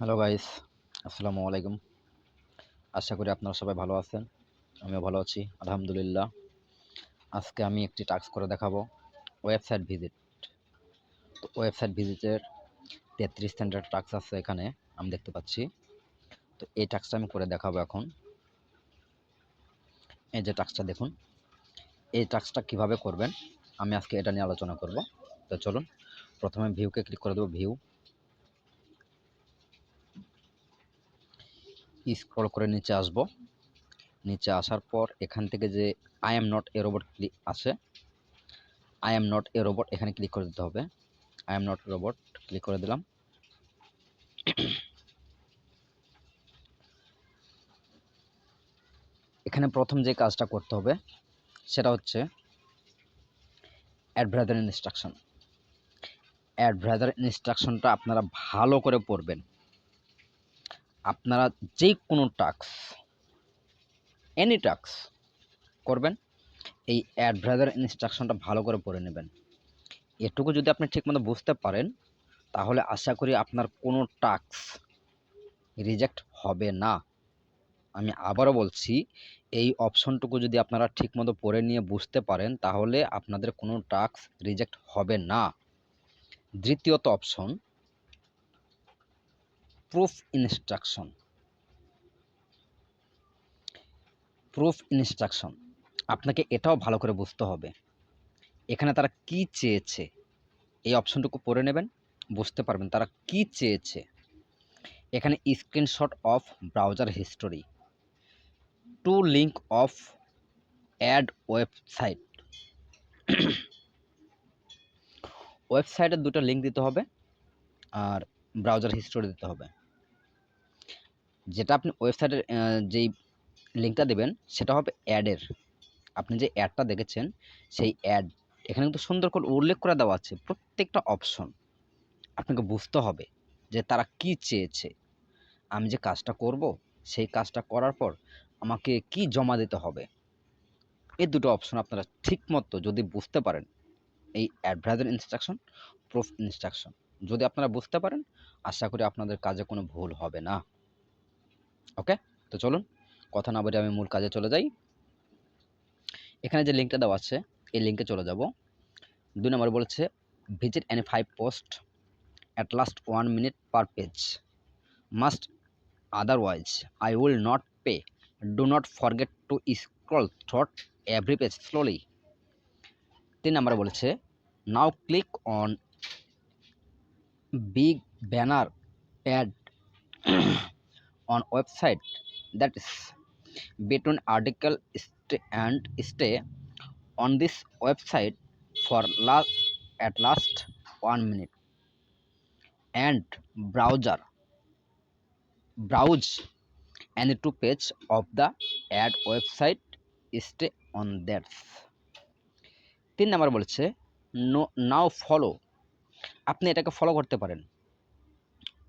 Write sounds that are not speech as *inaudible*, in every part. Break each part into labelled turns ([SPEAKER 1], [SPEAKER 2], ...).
[SPEAKER 1] Hello guys আসসালামু আলাইকুম আশা করি আপনারা সবাই ভালো আছেন। আমিও ভালো আছি, আলহামদুলিল্লাহ। আজকে আমি একটি টাস্ক করে দেখাবো ওয়েবসাইট ভিজিট তো ওয়েবসাইট ভিজিটের তেত্রিশ সেন্টার টাস্ক আছে এখানে, আমি দেখতে পাচ্ছি। তো এই টাস্কটা আমি করে দেখাবো এখন। এই যে টাস্কটা দেখুন। এই টাস্কটা কীভাবে করবেন, আমি আজকে এটা নিয়ে আলোচনা করব। তো চলুন, প্রথমে ভিউকে ক্লিক করে দেবো ভিউ স্ক্রল করে নিচে আসব। নিচে আসার পর এখান থেকে যে I am not a robot click আছে I am not a robot এখানে ক্লিক করে দিতে হবে। I am not robot click করে দিলাম। এখানে প্রথম যে কাজটা করতে হবে, সেটা হচ্ছে অ্যাডভ্রাইজার ইনস্ট্রাকশন অ্যাডভ্রাইজার ইনস্ট্রাকশনটা আপনারা ভালো করে পড়বেন। আপনারা যে কোনো টাস্ক এনি টাস্ক করবেন, এই অ্যাডভাইজার ইনস্ট্রাকশনটা ভালো করে পড়ে নেবেন। এটুকু যদি আপনি ঠিকমতো বুঝতে পারেন, তাহলে আশা করি আপনার কোনো টাস্ক রিজেক্ট হবে না। আমি আবারও বলছি, এই অপশনটুকু যদি আপনারা ঠিকমতো পড়ে নিয়ে বুঝতে পারেন, তাহলে আপনাদের কোনো টাস্ক রিজেক্ট হবে না। দ্বিতীয়ত option proof instruction proof instruction আপনাকে এটাও ভালো করে বুঝতে হবে। এখানে তারা কি চেয়েছে? এই অপশনটুকু পড়ে নেবেন, বুঝতে পারবেন তারা কি চেয়েছে। এখানে screenshot of browser history two link of ad website ওয়েবসাইটের দুটো লিঙ্ক দিতে হবে, আর ব্রাউজার হিস্টোরি দিতে হবে। যেটা আপনি ওয়েবসাইটের যেই লিঙ্কটা দেবেন, সেটা হবে অ্যাডের আপনি যে অ্যাডটা দেখেছেন, সেই অ্যাড এখানে কিন্তু সুন্দর করে উল্লেখ করে দেওয়া আছে প্রত্যেকটা অপশন আপনাকে বুঝতে হবে যে তারা কি চেয়েছে। আমি যে কাজটা করব, সেই কাজটা করার পর আমাকে কি জমা দিতে হবে। এই দুটো অপশন আপনারা ঠিকমতো যদি বুঝতে পারেন, এই অ্যাডভাইজার ইনস্ট্রাকশন প্রুফ ইনস্ট্রাকশন যদি আপনারা বুঝতে পারেন, আশা করি আপনাদের কাজে কোনো ভুল হবে না। ওকে তো চলুন, কথা না বলে আমি মূল কাজে চলে যাই। এখানে যে লিঙ্কটা দেওয়া আছে, এই লিঙ্কে চলে যাব। দুই নম্বর বলেছে visit any five post at last one minute per page must otherwise I will not pay do not forget to scroll through every page slowly তিন নম্বরে বলেছে now click on big banner ad on website that is between article st- and stay on this website for last at last one minute and browser browse any two page of the ad website stay on that তিন নাম্বার বলছে no now follow আপনি এটাকে follow করতে পারেন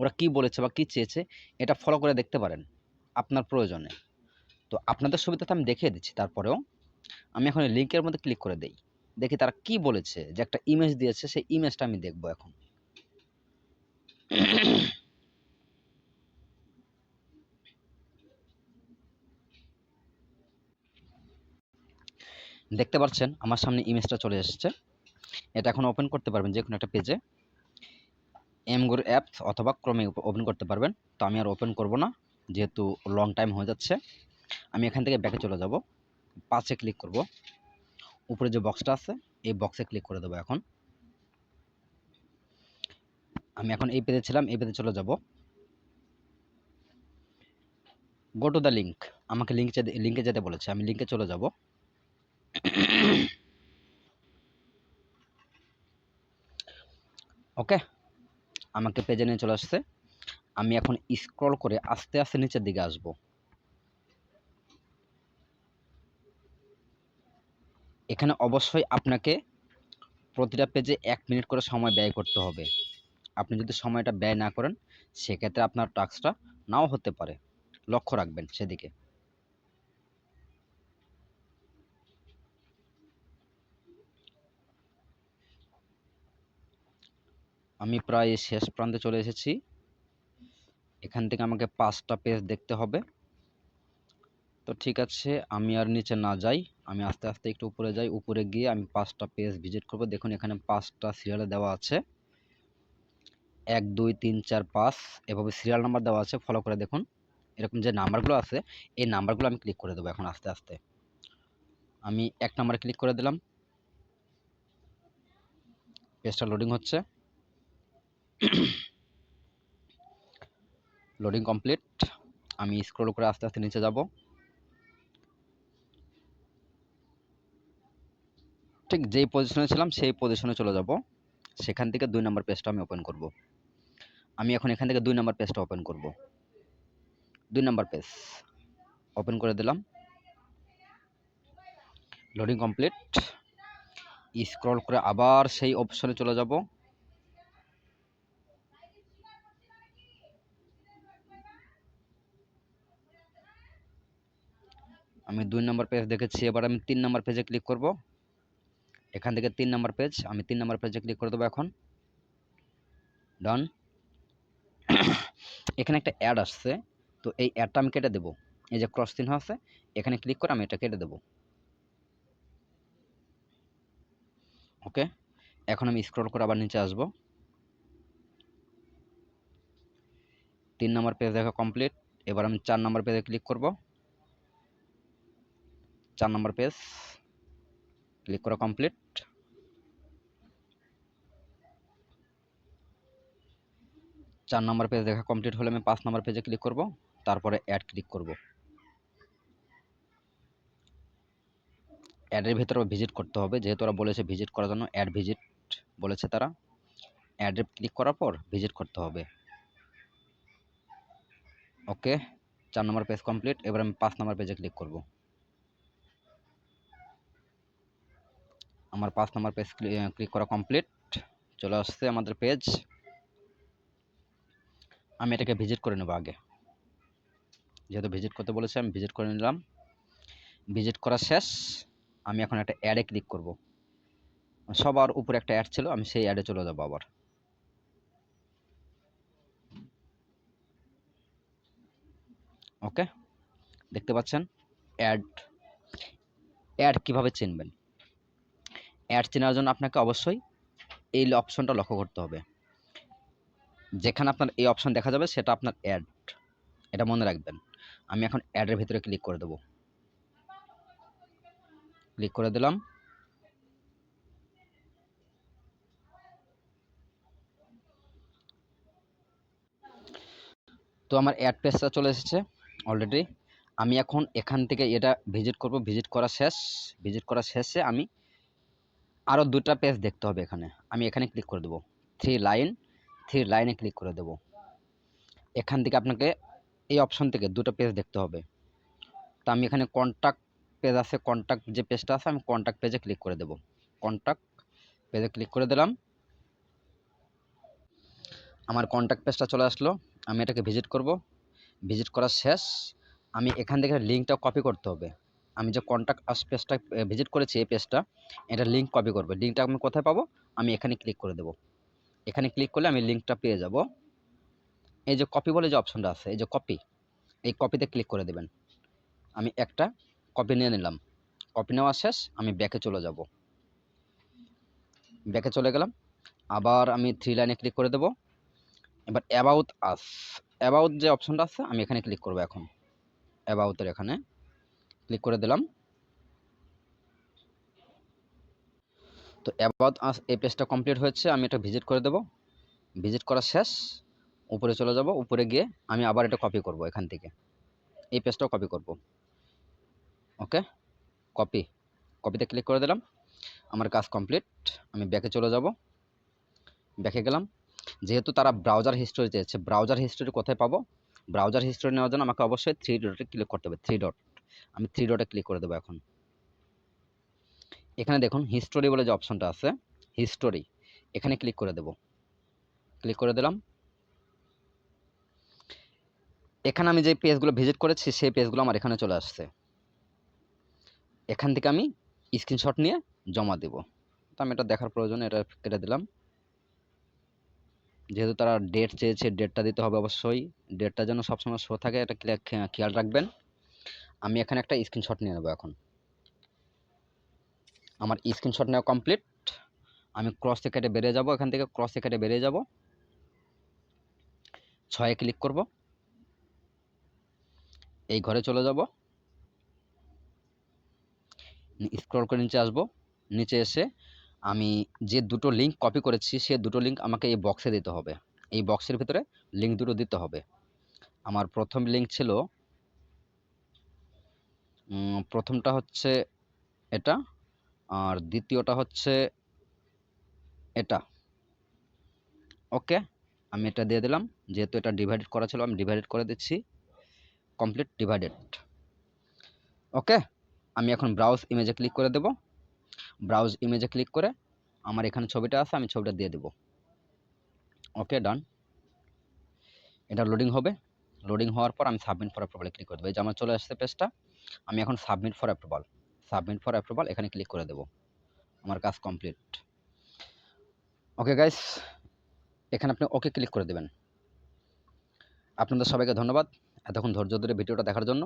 [SPEAKER 1] ওরা কি বলেছে বা কি চেয়েছে, এটা ফলো করে দেখতে পারেন, আপনার প্রয়োজনে। তো আপনাদের সুবিধাতে আমি দেখিয়ে দিচ্ছি, তারপরেও আমি এখন লিঙ্কের মধ্যে ক্লিক করে দেই। দেখি তারা কি বলেছে, যে একটা ইমেজ দিয়েছে, সেই ইমেজটা আমি দেখব এখন। দেখতে পাচ্ছেন, আমার সামনে ইমেজটা চলে এসেছে। এটা এখন ওপেন করতে পারবেন যে কোনো একটা পেজে এমগোর অ্যাপস অথবা ক্রমে ওপেন করতে পারবেন। তো আমি আর ওপেন করব না, যেহেতু লং টাইম হয়ে যাচ্ছে। আমি এখান থেকে ব্যাকে চলে যাব। পাঁচে ক্লিক করব। উপরে যে বক্সটা আছে, এই বক্সে ক্লিক করে দেবো এখন। আমি এখন এই পেজে ছিলাম, এই পেজে চলে যাব। গো টু দ্য লিঙ্ক আমাকে লিঙ্ক লিঙ্কে যেতে বলেছে। আমি লিঙ্কে চলে যাব। *coughs* ওকে আমাকে পেজে নিয়ে চলে আসছে। আমি এখন স্ক্রল করে আস্তে আস্তে নিচের দিকে আসব। এখানে অবশ্যই আপনাকে প্রতিটা পেজে এক মিনিট করে সময় ব্যয় করতে হবে। আপনি যদি সময়টা ব্যয় না করেন, সেক্ষেত্রে আপনার টাস্কটা নাও হতে পারে। লক্ষ্য রাখবেন সেদিকে। আমি প্রায় শেষ প্রান্তে চলে এসেছি। এখান থেকে আমাকে পাঁচটা পেজ দেখতে হবে। তো ঠিক আছে, আমি আর নিচে না যাই, আমি আস্তে আস্তে একটু উপরে যাই। উপরে গিয়ে আমি পাঁচটা পেজ ভিজিট করব। দেখুন, এখানে পাঁচটা সিরিয়ালে দেওয়া আছে। এক, দুই, তিন, চার, পাঁচ, এভাবে সিরিয়াল নাম্বার দেওয়া আছে। ফলো করে দেখুন। এরকম যে নাম্বারগুলো আছে, এই নাম্বারগুলো আমি ক্লিক করে দেবো এখন আস্তে আস্তে। আমি এক নাম্বারে ক্লিক করে দিলাম। পেজটা লোডিং হচ্ছে। *clears throat* লোডিং কমপ্লিট আমি স্ক্রল করে আস্তে আস্তে নিচে যাব। ঠিক যেই পজিশনে ছিলাম, সেই পজিশনে চলে যাব। সেখান থেকে দুই নম্বর পেজটা আমি ওপেন করব। আমি এখন এখান থেকে দুই নম্বর পেজটা ওপেন করব। দুই নম্বর পেজ ওপেন করে দিলাম। লোডিং কমপ্লিট স্ক্রল করে আবার সেই অপশনে চলে যাব। দুই নম্বর পেজ দেখেছি, এবার আমি তিন নম্বর পেজে ক্লিক করব। এখান থেকে তিন নম্বর পেজ আমি তিন নম্বর পেজে ক্লিক করে দেবো এখন। ডান *coughs* এখানে একটা অ্যাড আসছে, তো এই অ্যাডটা আমি কেটে দেবো। এই যে ক্রস চিহ্ন আছে, এখানে ক্লিক করে আমি এটা কেটে দেবো। ওকে এখন আমি স্ক্রল করে আবার নিচে আসব। তিন নম্বর পেজ দেখা কমপ্লিট এবার আমি চার নম্বর পেজে ক্লিক করব। চার নম্বর পেজ। ক্লিক করা কমপ্লিট চার নম্বর পেজ দেখা কমপ্লিট হলে আমি পাঁচ নম্বর পেজে ক্লিক করব, তারপরে অ্যাড ক্লিক করব। অ্যাডের ভিতরে ভিজিট করতে হবে, যেহেতু ওরা বলেছে ভিজিট করার জন্য অ্যাড ভিজিট বলেছে তারা। অ্যাডে ক্লিক করার পর ভিজিট করতে হবে। ওকে চার নম্বর পেজ কমপ্লিট এবার আমি পাঁচ নম্বর পেজে ক্লিক করব। আমার পাঁচ নম্বর পেজ ক্লিক করা কমপ্লিট চলে আসছে আমাদের পেজ আমি এটাকে ভিজিট করে নেব আগে। যেহেতু ভিজিট করতে বলেছে, আমি ভিজিট করে নিলাম। ভিজিট করা শেষ। আমি এখন একটা অ্যাডে ক্লিক করব। সবার উপরে একটা অ্যাড ছিল, আমি সেই অ্যাডে চলে যাব আবার। ওকে দেখতে পাচ্ছেন? অ্যাড অ্যাড কীভাবে চিনবেন? অ্যাড চেনার জন্য আপনাকে অবশ্যই এই অপশনটা লক্ষ্য করতে হবে। যেখানে আপনার এই অপশন দেখা যাবে, সেটা আপনার অ্যাড এটা মনে রাখবেন। আমি এখন অ্যাডের ভিতরে ক্লিক করে দেব। ক্লিক করে দিলাম। তো আমার অ্যাড পেজটা চলে এসেছে অলরেডি আমি এখন এখান থেকে এটা ভিজিট করব। ভিজিট করা শেষ। ভিজিট করা শেষে আমি আরও দুটা পেজ দেখতে হবে এখানে। আমি এখানে ক্লিক করে দেবো। থ্রি লাইন থ্রি লাইনে ক্লিক করে দেব। এখান থেকে আপনাকে এই অপশন থেকে দুটো পেজ দেখতে হবে। তো আমি এখানে কন্ট্যাক্ট পেজ আছে কন্ট্যাক্ট যে পেজটা আছে, আমি কন্ট্যাক্ট পেজে ক্লিক করে দেব। কন্ট্যাক্ট পেজে ক্লিক করে দিলাম। আমার কন্ট্যাক্ট পেজটা চলে আসলো। আমি এটাকে ভিজিট করব। ভিজিট করা শেষ। আমি এখান থেকে লিঙ্কটা কপি করতে হবে। আমি যে কন্ট্যাক্ট আস পেজটা ভিজিট করেছি এই পেজটা এটা লিঙ্ক কপি করবে। লিঙ্কটা আমি কোথায় পাবো? আমি এখানে ক্লিক করে দেব। এখানে ক্লিক করলে আমি লিঙ্কটা পেয়ে যাব। এই যে কপি বলে যে অপশনটা আছে, এই যে কপি এই কপিতে ক্লিক করে দেবেন। আমি একটা কপি নিয়ে নিলাম। কপি নেওয়া শেষ, আমি ব্যাকে চলে যাব। ব্যাকে চলে গেলাম। আবার আমি থ্রি লাইনে ক্লিক করে দেব। এবার অ্যাবাউট আস অ্যাবাউট যে অপশনটা আছে, আমি এখানে ক্লিক করব এখন। অ্যাবাউটের এখানে। ক্লিক করে দিলাম। তো অ্যাবাউট আস এই পেজটা কমপ্লিট হয়েছে, আমি এটা ভিজিট করে দেব। ভিজিট করা শেষ, উপরে চলে যাব, উপরে গিয়ে আমি আবার এটা কপি করব এখান থেকে। এই পেজটাও কপি করব। ওকে কপি কপিতে ক্লিক করে দিলাম। আমার কাজ কমপ্লিট আমি ব্যাকে চলে যাব। ব্যাকে গেলাম। যেহেতু তারা ব্রাউজার হিস্টোরি চেয়েছে ব্রাউজার হিস্টোরি কোথায় পাবো? ব্রাউজার হিস্টোরি নেওয়ার জন্য আমাকে অবশ্যই থ্রি ডটে ক্লিক করতে হবে। থ্রি ডট আমি থ্রি ডটে ক্লিক করে দেবো এখন। এখানে দেখুন হিস্টোরি বলে যে অপশনটা আছে হিস্টোরি এখানে ক্লিক করে দেব। ক্লিক করে দিলাম। এখানে আমি যে পেজগুলো ভিজিট করেছি, সেই পেজগুলো আমার এখানে চলে আসছে। এখান থেকে আমি স্ক্রিনশট নিয়ে জমা দেব। তো আমি এটা দেখার প্রয়োজনে, এটা কেটে দিলাম। যেহেতু তারা ডেট চেয়েছে ডেটটা দিতে হবে অবশ্যই। ডেটটা যেন সবসময় শো থাকে, এটা খেয়াল রাখবেন। আমি এখানে একটা স্ক্রিনশট নিয়ে নেব এখন। আমার স্ক্রিনশট নেওয়া কমপ্লিট আমি ক্রস কেটে বেরিয়ে যাব, এখান থেকে ক্রস কেটে বেরিয়ে যাব। ছয়ে ক্লিক করব। এই ঘরে চলে যাব। স্ক্রল করে নিচে আসব। নিচে এসে আমি যে দুটো লিঙ্ক কপি করেছি, সে দুটো লিঙ্ক আমাকে এই বক্সে দিতে হবে। এই বক্সের ভিতরে লিঙ্ক দুটো দিতে হবে। আমার প্রথম লিঙ্ক ছিল প্রথমটা হচ্ছে এটা, আর দ্বিতীয়টা হচ্ছে এটা। ওকে, আমি এটা দিয়ে দিলাম। যেহেতু এটা ডিভাইডেড করা ছিল, আমি ডিভাইডেড করে দিচ্ছি। কমপ্লিট ডিভাইডেড ওকে, আমি এখন ব্রাউজ ইমেজে ক্লিক করে দেব। ব্রাউজ ইমেজে ক্লিক করে আমার এখানে ছবিটা আছে, আমি ছবিটা দিয়ে দেব। ওকে ডান এটা লোডিং হবে। লোডিং হওয়ার পর আমি সাবমিট ফর অ্যাপ্রুভালে ক্লিক করে দেবো। এই যে আমার চলে আসছে পেজটা আমি এখন submit for approval submit for approval এখানে ক্লিক করে দেব। আমার কাজ কমপ্লিট ওকে গাইস এখানে আপনি ওকে ক্লিক করে দেবেন। আপনাদের সবাইকে ধন্যবাদ এতক্ষণ ধৈর্য ধরে ভিডিওটা দেখার জন্য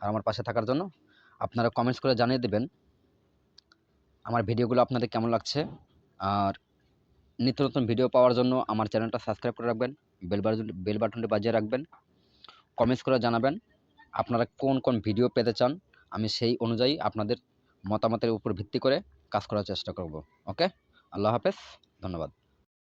[SPEAKER 1] আর আমার পাশে থাকার জন্য। আপনারা কমেন্টস করে জানিয়ে দেবেন আমার ভিডিওগুলো আপনাদের কেমন লাগছে। আর নিত্য নতুন ভিডিও পাওয়ার জন্য আমার চ্যানেলটা সাবস্ক্রাইব করে রাখবেন বেল বেল বাটনটি বাজিয়ে রাখবেন। কমেন্টস করে জানাবেন। আপনারা কোন কোন ভিডিও পেতে চান, আমি সেই অনুযায়ী আপনাদের মতামতের উপর ভিত্তি করে কাজ করার চেষ্টা করব। ওকে? আল্লাহ হাফেজ, ধন্যবাদ।